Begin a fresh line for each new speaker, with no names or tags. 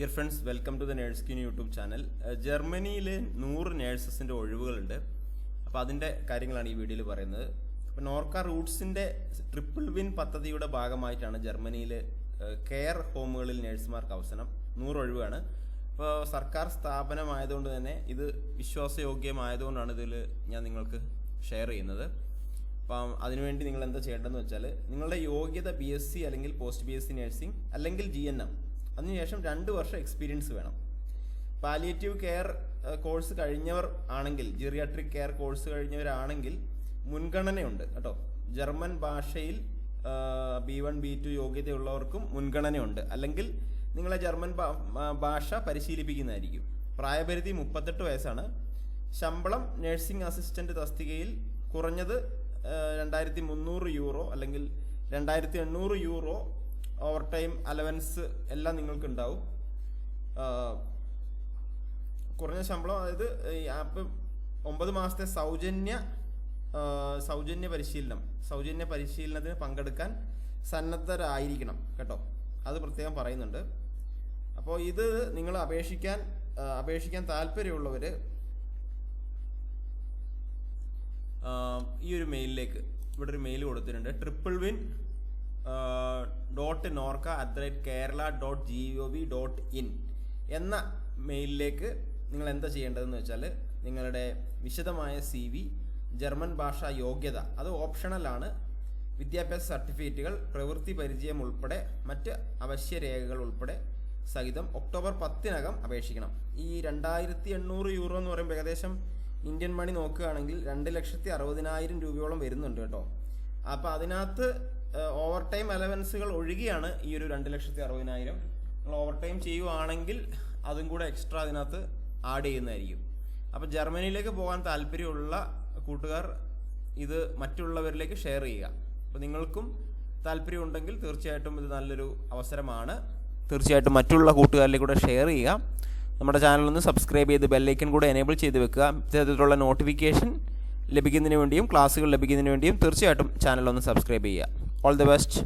Dear friends welcome to the nurse queen YouTube channel ജർമ്മനിയിൽ നൂറ് നേഴ്സസിന്റെ ഒഴിവുകളുണ്ട്. അപ്പോൾ അതിന്റെ കാര്യങ്ങളാണ് ഈ വീഡിയോയിൽ പറയുന്നത്. അപ്പോൾ നോർക്ക റൂട്ട്സിന്റെ ട്രിപ്പിൾ വിൻ പദ്ധതിയുടെ ഭാഗമായിട്ടാണ് ജർമ്മനിയിൽ കെയർ ഹോമുകളിൽ നേഴ്സുമാർക്ക് അവസരം. നൂറ് ഒഴിവാണ്. അപ്പോൾ സർക്കാർ സ്ഥാപനമായതുകൊണ്ട് തന്നെ ഇത് വിശ്വാസയോഗ്യമായതുകൊണ്ടാണ് ഇതിൽ ഞാൻ നിങ്ങൾക്ക് ഷെയർ ചെയ്യുന്നത്. അപ്പം അതിനുവേണ്ടി നിങ്ങൾ എന്താ ചെയ്യേണ്ടതെന്ന് വെച്ചാൽ നിങ്ങളുടെ യോഗ്യത ബി എസ് സി അല്ലെങ്കിൽ post B S C nursing അല്ലെങ്കിൽ ജി എൻ എം അതിനുശേഷം രണ്ട് വർഷം എക്സ്പീരിയൻസ് വേണം. പാലിയേറ്റീവ് കെയർ കോഴ്സ് കഴിഞ്ഞവർ ആണെങ്കിൽ ജിറിയാട്രിക് കെയർ കോഴ്സ് കഴിഞ്ഞവരാണെങ്കിൽ മുൻഗണനയുണ്ട് കേട്ടോ. ജർമ്മൻ ഭാഷയിൽ ബി വൺ ബി ടു യോഗ്യതയുള്ളവർക്കും മുൻഗണനയുണ്ട്. അല്ലെങ്കിൽ നിങ്ങളെ ജർമ്മൻ ഭാഷ പരിശീലിപ്പിക്കുന്നതായിരിക്കും. പ്രായപരിധി മുപ്പത്തെട്ട് വയസ്സാണ്. ശമ്പളം നഴ്സിംഗ് അസിസ്റ്റന്റ് തസ്തികയിൽ കുറഞ്ഞത് രണ്ടായിരത്തി മുന്നൂറ് യൂറോ അല്ലെങ്കിൽ രണ്ടായിരത്തി എണ്ണൂറ് യൂറോ ഓവർ ടൈം അലവൻസ് എല്ലാം നിങ്ങൾക്ക് ഉണ്ടാവും കുറഞ്ഞ ശമ്പളം അതായത് ഈ ആപ്പ് ഒമ്പത് മാസത്തെ സൗജന്യ സൗജന്യ പരിശീലനം സൗജന്യ പരിശീലനത്തിന് പങ്കെടുക്കാൻ സന്നദ്ധരായിരിക്കണം കേട്ടോ. അത് പ്രത്യേകം പറയുന്നുണ്ട്. അപ്പോൾ ഇത് നിങ്ങൾ അപേക്ഷിക്കാൻ അപേക്ഷിക്കാൻ താല്പര്യമുള്ളവർ ഈ ഒരു മെയിലിലേക്ക് ഇവിടെ ഒരു മെയിൽ കൊടുത്തിട്ടുണ്ട്. Triple win dot Norka at the rate Kerala dot G O V dot in എന്ന മെയിലിലേക്ക് നിങ്ങൾ എന്താ ചെയ്യേണ്ടതെന്ന് വെച്ചാൽ നിങ്ങളുടെ വിശദമായ സി വി ജർമ്മൻ ഭാഷാ യോഗ്യത അത് ഓപ്ഷണലാണ് വിദ്യാഭ്യാസ സർട്ടിഫിക്കറ്റുകൾ പ്രവൃത്തി പരിചയം ഉൾപ്പെടെ മറ്റ് അവശ്യ രേഖകൾ ഉൾപ്പെടെ സഹിതം ഒക്ടോബർ പത്തിനകം അപേക്ഷിക്കണം. ഈ രണ്ടായിരത്തി എണ്ണൂറ് യൂറോ എന്ന് പറയുമ്പോൾ ഏകദേശം ഇന്ത്യൻ മണി നോക്കുകയാണെങ്കിൽ രണ്ട് ലക്ഷത്തി അറുപതിനായിരം രൂപയോളം വരുന്നുണ്ട് കേട്ടോ. അപ്പോൾ അതിനകത്ത് ഓവർ ടൈം അലവൻസുകൾ ഒഴികെയാണ് ഈ ഒരു രണ്ട് ലക്ഷത്തി അറുപതിനായിരം. നിങ്ങൾ ഓവർ ടൈം ചെയ്യുവാണെങ്കിൽ അതും കൂടെ എക്സ്ട്രാ അതിനകത്ത് ആഡ് ചെയ്യുന്നതായിരിക്കും. അപ്പോൾ ജർമ്മനിയിലേക്ക് പോകാൻ താല്പര്യമുള്ള കൂട്ടുകാർ ഇത് മറ്റുള്ളവരിലേക്ക് ഷെയർ ചെയ്യുക. അപ്പോൾ നിങ്ങൾക്കും താല്പര്യമുണ്ടെങ്കിൽ തീർച്ചയായിട്ടും ഇത് നല്ലൊരു അവസരമാണ്. തീർച്ചയായിട്ടും മറ്റുള്ള കൂട്ടുകാരിലേക്ക് കൂടെ ഷെയർ ചെയ്യുക. നമ്മുടെ ചാനലൊന്ന് സബ്സ്ക്രൈബ് ചെയ്ത് ബെല്ലൈക്കൻ കൂടെ എനേബിൾ ചെയ്ത് വെക്കുക. ഇത്തരത്തിലുള്ള നോട്ടിഫിക്കേഷൻ ലഭിക്കുന്നതിന് വേണ്ടിയും ക്ലാസ്സുകൾ ലഭിക്കുന്നതിന് വേണ്ടിയും തീർച്ചയായിട്ടും ചാനൽ ഒന്ന് സബ്സ്ക്രൈബ് ചെയ്യുക. All the best